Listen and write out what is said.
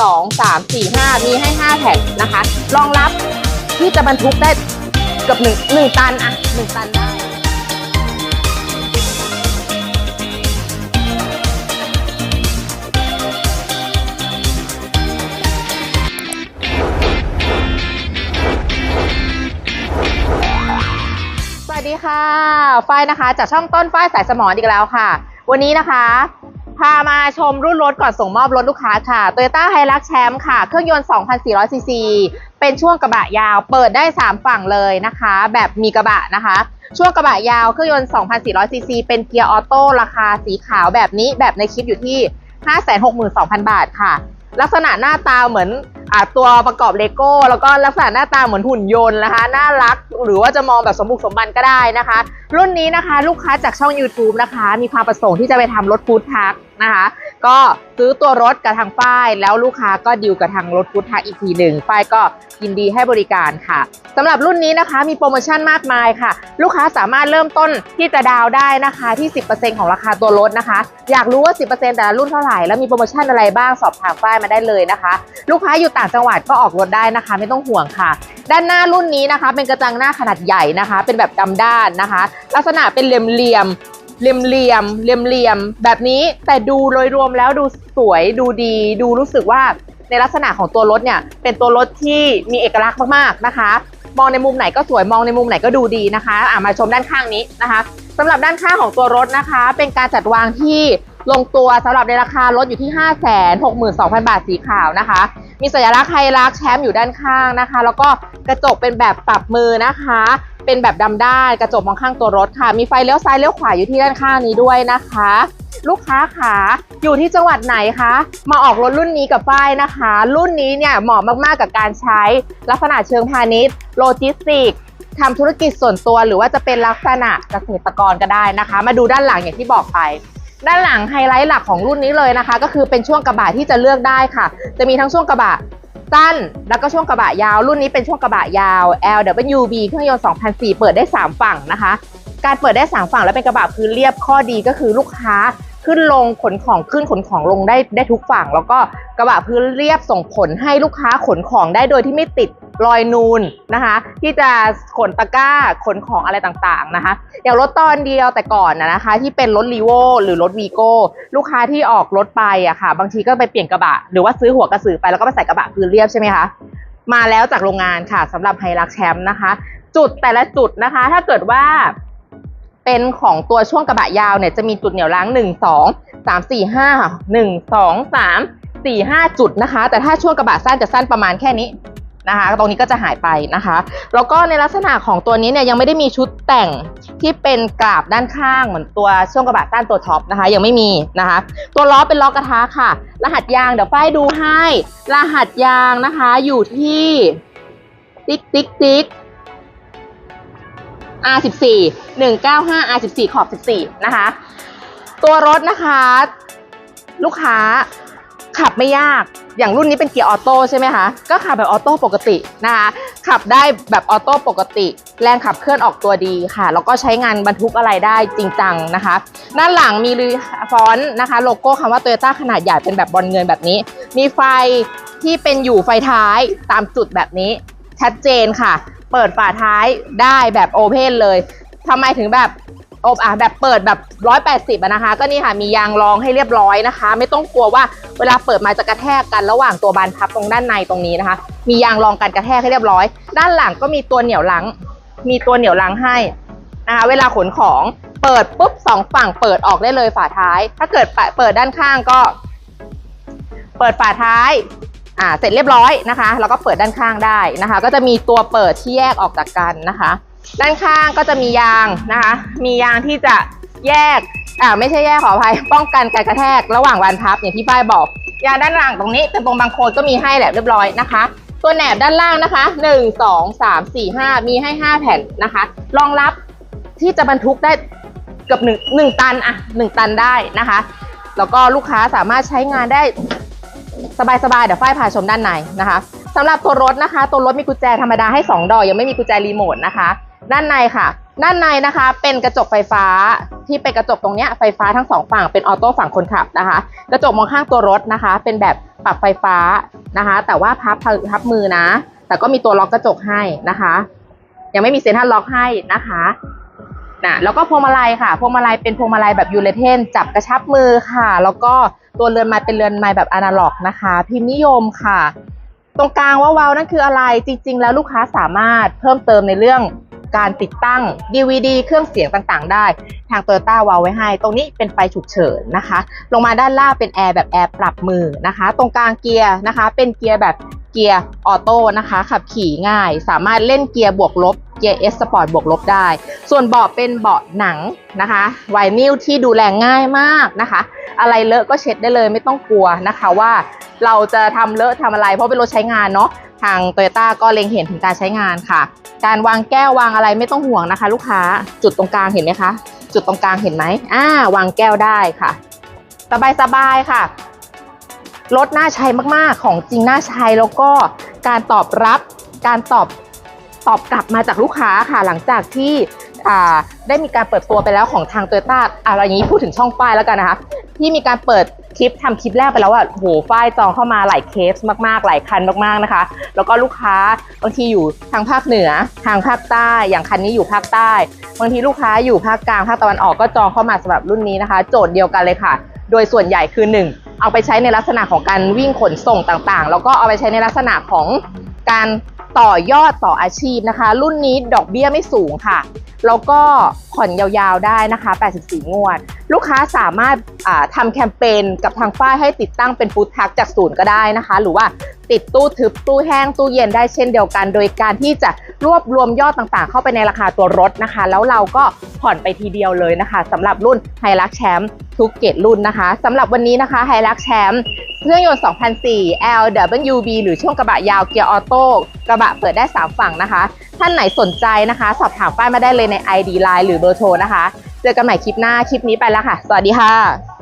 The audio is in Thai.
2 3 4 5 มีให้ 5 แผ่นนะคะ รองรับที่จะบรรทุกได้เกือบ1 1ตันอะ1ตันได้สวัสดีค่ะ ฝ้ายนะคะ จากช่องต้นฝ้ายสายสมอนอีกแล้วค่ะ วันนี้นะคะ พามาชมรุ่นรถก่อนส่งมอบรถลูกค้าค่ะ Toyota Hilux Champ ค่ะ เครื่องยนต์ 2,400 ซีซี เป็นช่วงกระบะยาว เปิดได้ 3 ฝั่งเลยนะคะ แบบมีกระบะนะคะ ช่วงกระบะยาว เครื่องยนต์ 2,400 ซีซี เป็นเกียร์ออโต้ ราคาสีขาวแบบนี้ แบบในคลิปอยู่ที่ 562,000 บาทค่ะ ลักษณะหน้าตาเหมือน อ่าตัวประกอบเลโก้ แล้วก็ลักษณะหน้าตาเหมือนหุ่นยนต์นะคะ น่ารักหรือว่าจะมองแบบสมบุกสมบันก็ได้นะคะ รุ่นนี้นะคะ ลูกค้าจากช่อง YouTube นะคะ มีความประสงค์ที่จะไปทำรถฟู้ดทักนะคะ ก็ซื้อตัวรถกับทางฝ้าย แล้วลูกค้าก็ดีลกับทางรถฟูทักอีกทีหนึ่งฝ้ายก็ยินดีให้บริการค่ะสำหรับรุ่นนี้นะคะมีโปรโมชั่นมากมายค่ะ ลูกค้าสามารถเริ่มต้นที่จะดาวได้นะคะที่ 10%ของราคาตัวรถนะคะ อยากรู้ว่า 10%แต่ละรุ่นเท่าไหร่แล้วมีโปรโมชั่นอะไรบ้างสอบถามฝ้ายมาได้เลยนะคะ ลูกค้าอยู่ต่างจังหวัดก็ออกรถได้นะคะ ไม่ต้องห่วงค่ะ ด้านหน้ารุ่นนี้นะคะ เป็นกระจังหน้าขนาดใหญ่นะคะ เป็นแบบดำด้านนะคะ ลักษณะเป็นเหลี่ยม เหลี่ยมเหลี่ยมเหลี่ยมเหลี่ยมแบบนี้แต่ดูโดยรวมแล้วดูสวยดูดี ดูรู้สึกว่าในลักษณะของตัวรถเนี่ยเป็นตัวรถที่มีเอกลักษณ์มากๆนะคะ มองในมุมไหนก็สวยมองในมุมไหนก็ดูดีนะคะอะมาชมด้านข้างนี้นะคะสำหรับด้านข้างของตัวรถนะคะ เป็นการจัดวางที่ ลงตัวสำหรับในราคารถอยู่ที่ 5 6 2 0 0 0 บาทสีขาวนะคะ มีสัญลักษณ์ไฮรักแชมป์อยู่ด้านข้างนะคะ แล้วก็กระจกเป็นแบบปรับมือนะคะ เป็นแบบดำด้านกระจกมองข้างตัวรถค่ะ มีไฟเลี้ยวซ้ายเลี้ยวขวาอยู่ที่ด้านข้างนี้ด้วยนะคะ ลูกค้าขาอยู่ที่จังหวัดไหนคะ มาออกรถรุ่นนี้กับฝ้ายนะคะ รุ่นนี้เนี่ยเหมาะมากๆกับการใช้ ลักษณะเชิงพาณิชย์โลจิสติกทำธุรกิจส่วนตัวหรือว่าจะเป็นลักษณะเกษตรกรก็ได้นะคะ มาดูด้านหลังอย่างที่บอกไป ด้านหลังไฮไลท์หลักของรุ่นนี้เลยนะคะ ก็คือเป็นช่วงกระบะที่จะเลือกได้ค่ะ จะมีทั้งช่วงกระบะสั้นแล้วก็ช่วงกระบะยาว รุ่นนี้เป็นช่วงกระบะยาว LWB เครื่องยนต์ 2004 เปิดได้ 3 ฝั่งนะคะ การเปิดได้ 3 ฝั่งและเป็นกระบะพื้นเรียบข้อดีก็คือลูกค้า ขึ้นลงขนของขึ้นขนของลงได้ได้ทุกฝั่ง แล้วก็กระบะพื้นเรียบส่งผลให้ลูกค้าขนของได้โดยที่ไม่ติดรอยนูนนะคะ ที่จะขนตะกร้าขนของอะไรต่างๆนะคะอย่างรถตอนเดียวแต่ก่อนนะคะ ที่เป็นรถรีโวหรือรถวีโก้ลูกค้าที่ออกรถไปอะค่ะ บางทีก็ไปเปลี่ยนกระบะ หรือว่าซื้อหัวกระสือไปแล้วก็ไปใส่กระบะพื้นเรียบใช่ไหมคะมาแล้วจากโรงงานค่ะสำหรับไฮรักแชมป์นะคะ จุดแต่ละจุดนะคะ ถ้าเกิดว่า เป็นของตัวช่วงกระบะยาวเนี่ยจะมีจุดเหนี่ยวล้างหนึ่งสองสามสี่ห้าหนึ่งสองสามสี่ห้าจุดนะคะ แต่ถ้าช่วงกระบะสั้นจะสั้นประมาณแค่นี้นะคะ ตรงนี้ก็จะหายไปนะคะ แล้วก็ในลักษณะของตัวนี้เนี่ยยังไม่ได้มีชุดแต่งที่เป็นกราบด้านข้างเหมือนตัวช่วงกระบะสั้นตัวท็อปนะคะ ยังไม่มีนะคะ ตัวล้อเป็นล้อกระทะค่ะ รหัสยางเดี๋ยวฝ้ายดูให้ รหัสยางนะคะอยู่ที่ติ๊กติ๊กติ๊ก R14 195 R14 ขอบ 14 นะคะ ตัวรถนะคะ ลูกค้าขับไม่ยาก อย่างรุ่นนี้เป็นเกียร์ออโต้ใช่ไหมคะ ก็ขับแบบออโต้ปกตินะคะ ขับได้แบบออโต้ปกติ แรงขับเคลื่อนออกตัวดีค่ะ แล้วก็ใช้งานบรรทุกอะไรได้จริงจังนะคะ ด้านหลังมีฟอนต์นะคะ โลโก้คำว่า Toyota ขนาดใหญ่เป็นแบบบอลเงินแบบนี้ มีไฟที่เป็นอยู่ไฟท้ายตามจุดแบบนี้ชัดเจนค่ะเปิดฝาท้ายได้แบบโอเพนเลยทำไมถึงแบบอบอะแบบเปิดแบบ 180อะนะคะ ก็นี่ค่ะมียางรองให้เรียบร้อยนะคะ ไม่ต้องกลัวว่าเวลาเปิดมาจะกระแทกกันระหว่างตัวบานพับตรงด้านในตรงนี้นะคะ มียางรองกันกระแทกให้เรียบร้อย ด้านหลังก็มีตัวเหนี่ยวลัง มีตัวเหนี่ยวลังให้นะคะเวลาขนของเปิดปุ๊บสองฝั่งเปิดออกได้เลยฝาท้าย ถ้าเกิดเปิดด้านข้างก็ เปิดฝาท้าย อ่าเสร็จเรียบร้อยนะคะแล้วก็เปิดด้านข้างได้นะคะ ก็จะมีตัวเปิดที่แยกออกจากกันนะคะ ด้านข้างก็จะมียางนะคะ มียางที่จะแยกอ่าไม่ใช่แยกขออภัยป้องกันการกระแทกระหว่างวันพับอย่างที่ฝ้ายบอก ยางด้านหล่างตรงนี้เป็นตรงบางโคนก็มีให้แหละเรียบร้อยนะคะ ตัวแหนบด้านล่างนะคะ 1 2 3 4 5 มีให้ 5 แผ่นนะคะ รองรับที่จะบรรทุกได้เกือบ1 1ตันอะ1ตันได้นะคะ แล้วก็ลูกค้าสามารถใช้งานได้ สบายๆเดี๋ยวฝ้ายพาชมด้านในนะคะสำหรับตัวรถนะคะ ตัวรถมีกุญแจธรรมดาให้ 2 ดอก ยังไม่มีกุญแจรีโมทนะคะ ด้านในค่ะ ด้านในนะคะเป็นกระจกไฟฟ้าที่เป็นกระจกตรงเนี้ยไฟฟ้าทั้งสองฝั่งเป็นออโต้ฝั่งคนขับนะคะ กระจกมองข้างตัวรถนะคะ เป็นแบบปรับไฟฟ้านะคะ แต่ว่าพับพับมือนะ แต่ก็มีตัวล็อกกระจกให้นะคะ ยังไม่มีเซ็นทรัลล็อกให้นะคะ นะแล้วก็พวงมาลัยค่ะพวงมาลัยเป็นพวงมาลัยแบบยูเลเทนจับกระชับมือค่ะ แล้วก็ตัวเรือนไม้เป็นเรือนไม้แบบอนาล็อกนะคะ พิมพ์นิยมค่ะ ตรงกลางว่าวาวนั่นคืออะไรจริง ๆ แล้วลูกค้าสามารถเพิ่มเติมในเรื่อง การติดตั้ง DVD เครื่องเสียงต่างๆ ได้ ทาง Toyota วาวไว้ให้ ตรงนี้เป็นไฟฉุกเฉินนะคะ ลงมาด้านล่างเป็นแอร์แบบแอร์ปรับมือนะคะ ตรงกลางเกียร์นะคะ เป็นเกียร์แบบเกียร์ออโต้นะคะ ขับขี่ง่าย สามารถเล่นเกียร์บวกลบเกียร์ S Sport บวกลบได้ ส่วนเบาะเป็นเบาะหนังนะคะไวนิลที่ดูแลง่ายมากนะคะ อะไรเลอะก็เช็ดได้เลยไม่ต้องกลัวนะคะว่าเราจะทำเลอะทำอะไร เพราะเป็นรถใช้งานเนาะ ทางโตโยต้าก็เล็งเห็นถึงการใช้งานค่ะ การวางแก้ววางอะไรไม่ต้องห่วงนะคะ ลูกค้าจุดตรงกลางเห็นไหมคะ จุดตรงกลางเห็นไหมอ่าวางแก้วได้ค่ะ สบายสบายค่ะรถน่าใช้มากๆ ของจริงน่าใช้แล้วก็การตอบรับการตอบตอบกลับมาจากลูกค้าค่ะ หลังจากที่ได้มีการเปิดตัวไปแล้วของทางโตโยต้าอะไรอย่างนี้พูดถึงช่องป้ายแล้วกันนะคะ ที่มีการเปิด คลิปทำคลิปแรกไปแล้วอะโหฝ้ายจองเข้ามาหลายเคสมากๆ หลายคันมากๆนะคะ แล้วก็ลูกค้าบางทีอยู่ทางภาคเหนือทางภาคใต้ อย่างคันนี้อยู่ภาคใต้ บางทีลูกค้าอยู่ภาคกลางภาคตะวันออกก็จองเข้ามาสำหรับรุ่นนี้นะคะ โจทย์เดียวกันเลยค่ะ โดยส่วนใหญ่คือ 1 เอาไปใช้ในลักษณะของการวิ่งขนส่งต่างๆ แล้วก็เอาไปใช้ในลักษณะของ การต่อยอดต่ออาชีพนะคะ รุ่นนี้ดอกเบี้ยไม่สูงค่ะ แล้วก็ผ่อนยาวๆได้นะคะ 84 งวด ลูกค้าสามารถทำแคมเปญกับทางฝ้ายให้ติดตั้งเป็นฟูดทักจากศูนย์ก็ได้นะคะ หรือว่าติดตู้ทึบตู้แห้งตู้เย็นได้เช่นเดียวกัน โดยการที่จะรวบรวมยอดต่างๆ เข้าไปในราคาตัวรถนะคะ แล้วเราก็ผ่อนไปทีเดียวเลยนะคะสำหรับรุ่นไฮรักแชมป์ ทุกเกรดรุ่นนะคะสำหรับวันนี้นะคะไฮรักแชมป์เครื่องยนต์ 2004 LWB หรือช่วงกระบะยาวเกียร์ออโต้กระบะเปิดได้ 3 ฝั่งนะคะ ท่านไหนสนใจนะคะ สอบถามป้ายมาได้เลยใน ID Line หรือเบอร์โทรนะคะ เจอกันใหม่คลิปหน้าคลิปนี้ไปแล้วค่ะ สวัสดีค่ะ